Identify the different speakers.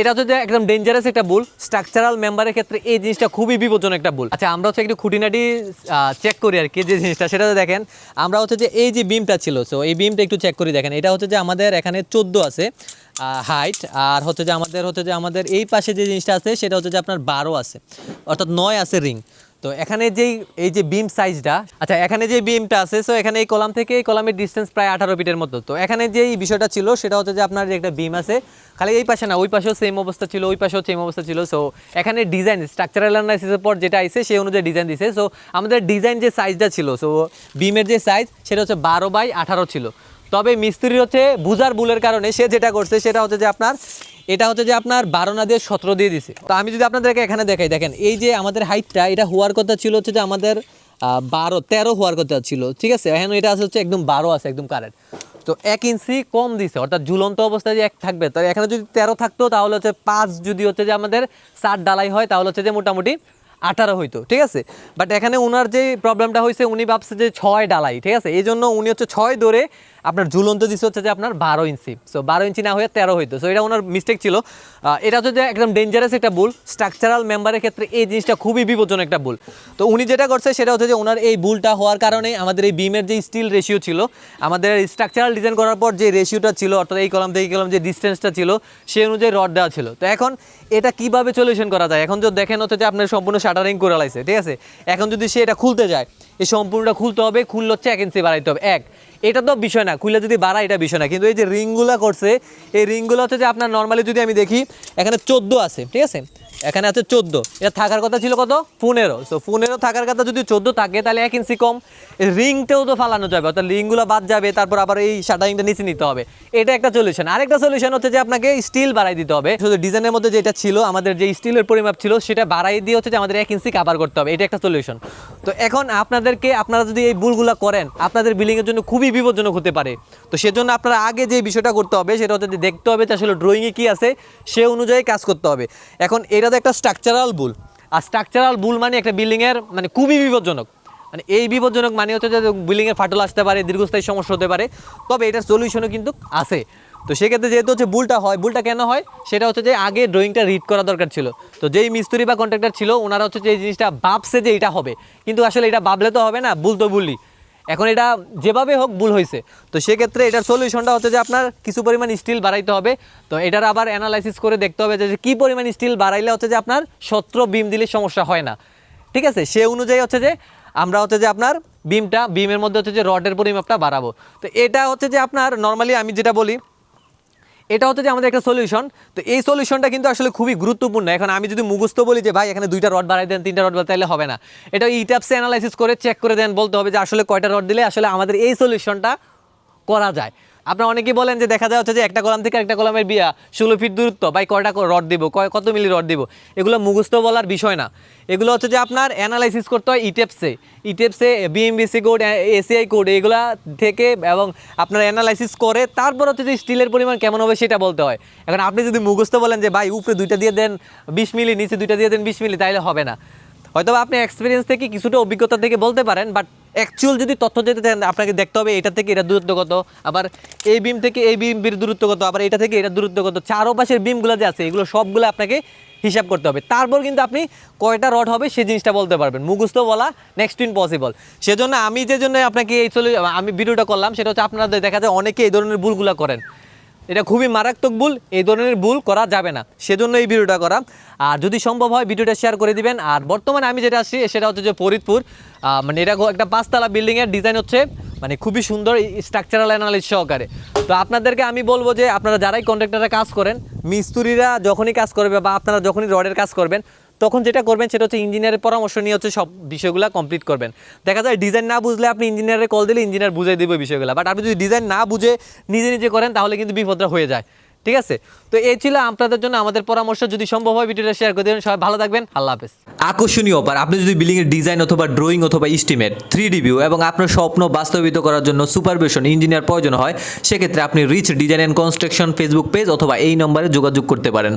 Speaker 1: এটা হচ্ছে একদম ডেঞ্জারাস একটা ভুল স্ট্রাকচারাল মেম্বারের ক্ষেত্রে এই জিনিসটা খুবই বিপজ্জনক একটা ভুল আচ্ছা আমরা হচ্ছে একটু খুঁটিনাটি চেক করি আর কি যে জিনিসটা, সেটা দেখেন, আমরা হচ্ছে যে এই যে বিমটা ছিল সো এই বিমটা একটু চেক করি দেখেন। এটা হচ্ছে যে আমাদের এখানে চোদ্দ আছে হাইট আর হচ্ছে যে আমাদের, হচ্ছে যে আমাদের এই পাশে যে জিনিসটা আছে, সেটা হচ্ছে যে আপনার বারো আছে, অর্থাৎ নয় আছে রিং তো এখানে যেই, এই যে বিম সাইজটা আচ্ছা এখানে যে বিমটা আছে সো এখানে এই কলাম থেকে এই কলামের ডিস্টেন্স প্রায় আঠারো ফিটের মতো। তো এখানে যেই বিষয়টা ছিল, সেটা হচ্ছে যে আপনার যে একটা বিম আছে, খালি এই পাশে না, ওই পাশেও সেম অবস্থা ছিল, ওই পাশেও সেম অবস্থা ছিল। সো এখানে ডিজাইন স্ট্রাকচারাল অ্যানালাইসিসের পর যেটা আইছে, সেই অনুযায়ী ডিজাইন দিছে। সো আমাদের ডিজাইন যে সাইজটা ছিল সো বিমের যে সাইজ সেটা হচ্ছে বারো বাই আঠারো ছিল। তবে মিস্ত্রির হচ্ছে বুজার বুলের কারণে সে যেটা করছে, সেটা হচ্ছে যে আপনার এটা হচ্ছে যে আপনার বারো না দিয়ে সতেরো দিয়ে দিছে। তো আমি যদি আপনাদেরকে এখানে দেখাই, দেখেন, এই যে আমাদের হাইটটা এটা হওয়ার কথা ছিল হচ্ছে যে আমাদের বারো, তেরো হওয়ার কথা ছিল, ঠিক আছে? এখন এটা আছে হচ্ছে একদম বারো আছে, একদম কারেন্ট তো এক ইঞ্চি কম দিছে, অর্থাৎ ঝুলন্ত অবস্থায় যে এক থাকবে তো এখানে যদি তেরো থাকতো, তাহলে হচ্ছে পাঁচ যদি হচ্ছে যে আমাদের চার ডালাই হয়, তাহলে হচ্ছে যে মোটামুটি আঠারো হইতো, ঠিক আছে? বাট এখানে ওনার যে প্রবলেমটা হয়েছে উনি ভাবছে যে ছয় ডালাই, ঠিক আছে? এই জন্য উনি হচ্ছে ছয় ধরে আপনার ঝুলন্ত দিচ্ছে হচ্ছে যে আপনার বারো ইঞ্চি। সো বারো ইঞ্চি না হয়ে তেরো হইতো। সো এটা ওনার মিস্টেক ছিল। এটা হচ্ছে একদম ডেঞ্জারাস একটা ভুল স্ট্রাকচারাল মেম্বারের ক্ষেত্রে এই জিনিসটা খুবই বিপজ্জনক একটা ভুল তো উনি যেটা করছে, সেটা হচ্ছে যে ওনার এই ভুলটা হওয়ার কারণে আমাদের এই বিমের যে স্টিল রেশিও ছিল, আমাদের স্ট্রাকচারাল ডিজাইন করার পর যে রেশিওটা ছিল, অর্থাৎ এই কলাম থেকে কলাম যে ডিস্টেন্সটা ছিল, সেই অনুযায়ী রড দেওয়া ছিল। তো এখন এটা কীভাবে সলিউশন করা যায়? এখন যদি দেখেন হচ্ছে যে আপনার সম্পূর্ণ শাটারিং করে লাইছে, ঠিক আছে? এখন যদি সে এটা খুলতে যায়, এই সম্পূর্ণটা খুলতে হবে, খুললে হচ্ছে এক ইঞ্চি বাড়াইতে হবে, এক। এটা তো বিষয় না কুইলা যদি বাড়া এটা বিষয় না। কিন্তু এই যে রিংগুলো করছে, এই রিংগুলো হচ্ছে যে আপনার নর্মালি যদি আমি দেখি, এখানে চোদ্দ আছে, ঠিক আছে? এখানে আছে চোদ্দ। এটা থাকার কথা ছিল কত? পনেরো। সো পনেরো থাকার কথা যদি চোদ্দ থাকে, তাহলে এক ইঞ্চি কম। রিংটাও তো ফালানো যাবে, অর্থাৎ রিংগুলো বাদ যাবে, তারপর আবার এই শাটারিংটা নিচে নিতে হবে। এটা একটা সলিউশন আরেকটা সলিউশন হচ্ছে যে আপনাকে স্টিল বাড়াই দিতে হবে। শুধু ডিজাইনের মধ্যে যেটা ছিল, আমাদের যে স্টিলের পরিমাপ ছিল, সেটা বাড়াই দিয়ে হচ্ছে যে আমাদের এক ইঞ্চি কাভার করতে হবে। এটা একটা সলিউশন তো এখন আপনাদেরকে, আপনারা যদি এই ভুলগুলো করেন, আপনাদের বিল্ডিংয়ের জন্য খুবই বিপজ্জনক হতে পারে। তো সেজন্য আপনারা আগে যে বিষয়টা করতে হবে, সেটা হচ্ছে দেখতে হবে যে আসলে ড্রয়িংয়ে কী আছে, সে অনুযায়ী কাজ করতে হবে। এখন এটা তো একটা স্ট্রাকচারাল ভুল আর স্ট্রাকচারাল ভুল মানে একটা বিল্ডিংয়ের মানে খুবই বিপজ্জনক। মানে এই বিপজ্জনক মানে হচ্ছে যে বিল্ডিংয়ের ফাটল আসতে পারে, দীর্ঘস্থায়ী সমস্যা হতে পারে, তবে এটার সলিউশনও কিন্তু আছে। তো সেক্ষেত্রে যেহেতু হচ্ছে ভুলটা হয় ভুলটা কেন হয়? সেটা হচ্ছে যে আগে ড্রয়িংটা রিড করা দরকার ছিল। তো যেই মিস্ত্রি বা কন্ট্রাক্টর ছিল, ওনারা হচ্ছে যে এই জিনিসটা ভাবছে যে এটা হবে। কিন্তু আসলে এটা ভাবলে তো হবে না ভুল তো ভুলই এখন এটা যেভাবে হোক ভুল হয়েছে। তো সেক্ষেত্রে এটার সলিউশনটা হচ্ছে যে আপনার কিছু পরিমাণ স্টিল বাড়াইতে হবে। তো এটার আবার অ্যানালাইসিস করে দেখতে হবে যে কী পরিমাণ স্টিল বাড়াইলে হচ্ছে যে আপনার সত্র বিম দিলে সমস্যা হয় না। ঠিক আছে? সে অনুযায়ী হচ্ছে যে, আমরা হচ্ছে যে আপনার বিমটা, বিমের মধ্যে হচ্ছে যে রডের পরিমাপটা বাড়াবো। তো এটা হচ্ছে যে আপনার নর্মালি আমি যেটা বলি এটা হচ্ছে যে আমাদের একটা সলিউশন তো এই সলিউশনটা কিন্তু আসলে খুবই গুরুত্বপূর্ণ। এখন আমি যদি মুখস্থ বলি যে, ভাই, এখানে দুইটা রড বাড়াই দেন, তিনটা রড বাড়াই তাহলে হবে না। এটা ইটাপসে অ্যানালাইসিস করে চেক করে দেন, বলতে হবে যে, আসলে কয়টা রড দিলে আসলে আমাদের এই সলিউশনটা করা যায়। আপনারা অনেকেই বলেন যে দেখা যায় হচ্ছে যে একটা কলাম থেকে একটা কলামের বিয়া, ষোলো ফিট দূরত্ব বাই কয়টা রড দিব? কয় কত মিলি রড দিব? এগুলো মুখস্থ বলার বিষয় না। এগুলো হচ্ছে যে আপনার অ্যানালাইসিস করতে হয় ইটেপসে ইটেপসে বিএমবিসি কোড এসিআই কোড এগুলা থেকে এবং আপনার অ্যানালাইসিস করে তারপর হচ্ছে যে স্টিলের পরিমাণ কেমন হবে সেটা বলতে হয়। এখন আপনি যদি মুখস্থ বলেন যে, ভাই, উপরে দুইটা দিয়ে দেন বিশ মিলি, নিচে দুইটা দিয়ে দেন বিশ মিলি, তাইলে হবে না। হয়তো আপনি এক্সপিরিয়েন্স থেকে কিছুটা অভিজ্ঞতা থেকে বলতে পারেন বাট অ্যাকচুয়াল যদি তথ্য যেতে চান, আপনাকে দেখতে হবে এটা থেকে এটা দূরত্ব কত, আবার এই বিম থেকে এই বিম দূরত্ব কত, আবার এটা থেকে এটা দূরত্ব কত, চারোপাশের বিমগুলো যে আছে, এগুলো সবগুলো আপনাকে হিসাব করতে হবে। তারপর কিন্তু আপনি কয়টা রড হবে সেই জিনিসটা বলতে পারবেন। মুখস্থ বলা নেক্সট ইম্পসিবল সেজন্য আমি যে জন্য আপনাকে এই চলে আমি ভিডিওটা করলাম, সেটা হচ্ছে আপনাদের দেখা যায় অনেকে এই ধরনের ভুলগুলো করেন। এটা খুবই মারাত্মক ভুল, এই ধরনের ভুল করা যাবে না। সেজন্য এই ভিডিওটা করা। আর যদি সম্ভব হয়, ভিডিওটা শেয়ার করে দিবেন। আর বর্তমানে আমি যেটা আসছি, সেটা হচ্ছে যে ফরিদপুর। মানে এটা একটা পাঁচতলা বিল্ডিংয়ের ডিজাইন হচ্ছে মানে খুবই সুন্দর স্ট্রাকচারাল অ্যানালিস সহকারে। তো আপনাদেরকে আমি বলব যে, আপনারা যারাই কন্ট্রাক্টররা কাজ করেন, মিস্ত্রিরা যখনই কাজ করবে বা আপনারা যখনই রডের কাজ করবেন তখন যেটা করবেন সেটা হচ্ছে ইঞ্জিনিয়ারের পরামর্শ নিয়ে হচ্ছে সব বিষয়গুলো কমপ্লিট করবেন। দেখা যায় ডিজাইন না বুঝলে আপনি ইঞ্জিনিয়ারের কল দিলে ইঞ্জিনিয়ার বুঝিয়ে দেবে বিষয়গুলো। বাট আপনি যদি ডিজাইন না বুঝে নিজে নিজে করেন, তাহলে কিন্তু বিপদটা হয়ে যায়। ঠিক আছে? তো এই ছিল আপনাদের জন্য আমাদের পরামর্শ। যদি সম্ভব হয়, ভিডিওটা শেয়ার করে দেবেন। সবাই ভালো থাকবেন। আল্লাহ হাফেজ।
Speaker 2: আকর্ষণীয় অফার। আপনি যদি বিল্ডিং এর ডিজাইন অথবা ড্রয়িং অথবা ইস্টিমেট থ্রি ভিউ এবং আপনার স্বপ্ন বাস্তবিত করার জন্য সুপারভিশন ইঞ্জিনিয়ার প্রয়োজন হয়, সেক্ষেত্রে আপনি rich design and construction Facebook page অথবা এই নম্বরে যোগাযোগ করতে পারেন।